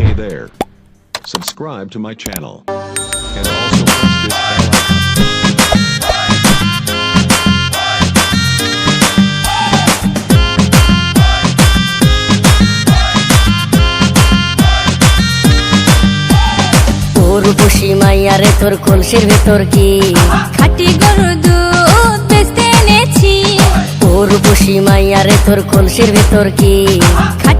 Hey there. Subscribe to my channel. And also press this bell icon. বসি মাইয়ারে তোর কলসির ভেতর কি খাটি গরু দুধ বেচতে এনেছি তোর বসি মাইয়ারে তোর কলসির ভেতর কি খাটি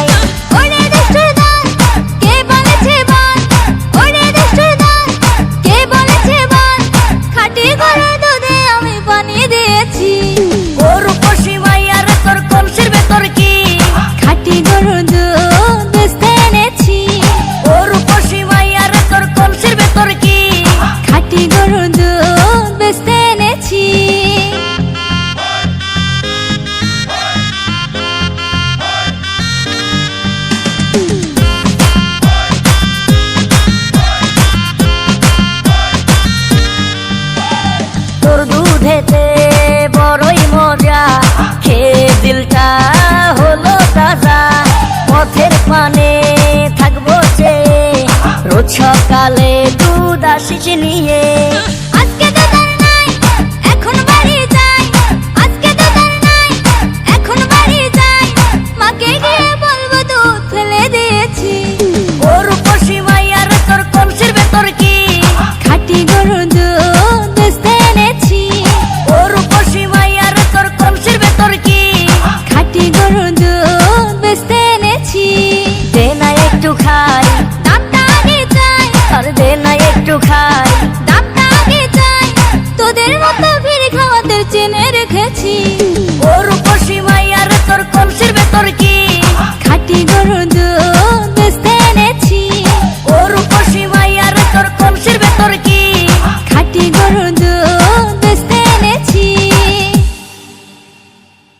Tashi de dinheiro একটু খাই। তোদের মতো ভিড় খাওয়াদের চেনে রেখেছি। ওর